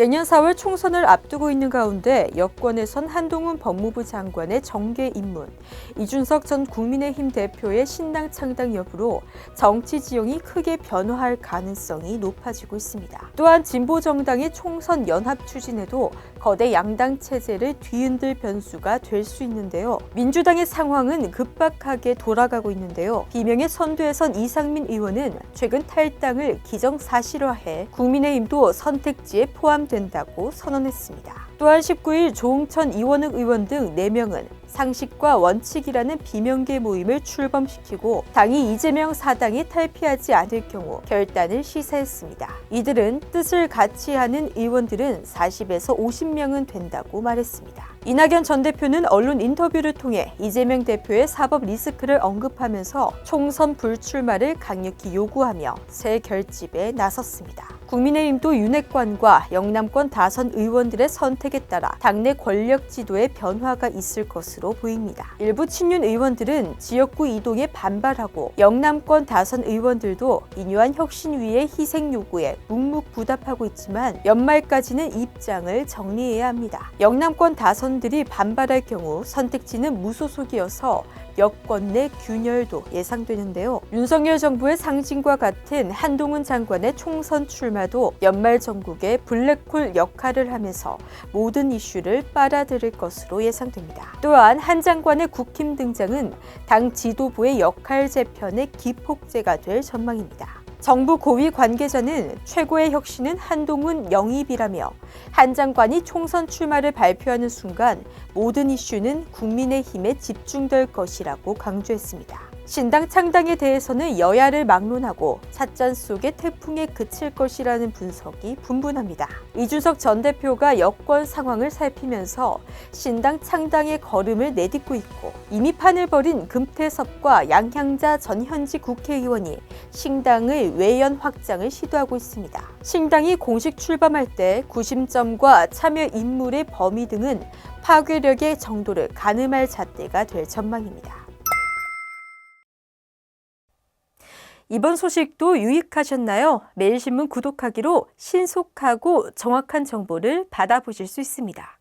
내년 4월 총선을 앞두고 있는 가운데 여권에선 한동훈 법무부 장관의 정계 입문, 이준석 전 국민의힘 대표의 신당 창당 여부로 정치 지형이 크게 변화할 가능성이 높아지고 있습니다. 또한 진보 정당의 총선 연합 추진에도 거대 양당 체제를 뒤흔들 변수가 될 수 있는데요. 민주당의 상황은 급박하게 돌아가고 있는데요. 비명의 선두에선 이상민 의원은 최근 탈당을 기정사실화해 국민의힘도 선택지에 포함 된다고 선언했습니다. 또한 19일 조홍천 이원흑 의원 등 4명은 상식과 원칙이라는 비명계 모임을 출범시키고 당이 이재명 사당이 탈피하지 않을 경우 결단을 시사했습니다. 이들은 뜻을 같이 하는 의원들은 40에서 50명은 된다고 말했습니다. 이낙연 전 대표는 언론 인터뷰를 통해 이재명 대표의 사법 리스크를 언급하면서 총선 불출마를 강력히 요구하며 새 결집에 나섰습니다. 국민의힘도 윤핵관과 영남권 다선 의원들의 선택 에 따라 당내 권력 지도에 변화가 있을 것으로 보입니다. 일부 친윤 의원들은 지역구 이동에 반발하고 영남권 다선 의원들도 인유한 혁신위의 희생 요구에 묵묵부답하고 있지만 연말까지는 입장을 정리해야 합니다. 영남권 다선들이 반발할 경우 선택지는 무소속이어서 여권 내 균열도 예상되는데요. 윤석열 정부의 상징과 같은 한동훈 장관의 총선 출마도 연말 전국의 블랙홀 역할을 하면서 모든 이슈를 빨아들일 것으로 예상됩니다. 또한 한 장관의 국힘 등장은 당 지도부의 역할 재편의 기폭제가 될 전망입니다. 정부 고위 관계자는 최고의 혁신은 한동훈 영입이라며 한 장관이 총선 출마를 발표하는 순간 모든 이슈는 국민의힘에 집중될 것이라고 강조했습니다. 신당 창당에 대해서는 여야를 막론하고 찻잔 속의 태풍에 그칠 것이라는 분석이 분분합니다. 이준석 전 대표가 여권 상황을 살피면서 신당 창당의 걸음을 내딛고 있고 이미 판을 벌인 금태섭과 양향자 전 현지 국회의원이 신당의 외연 확장을 시도하고 있습니다. 신당이 공식 출범할 때 구심점과 참여 인물의 범위 등은 파괴력의 정도를 가늠할 잣대가 될 전망입니다. 이번 소식도 유익하셨나요? 매일신문 구독하기로 신속하고 정확한 정보를 받아보실 수 있습니다.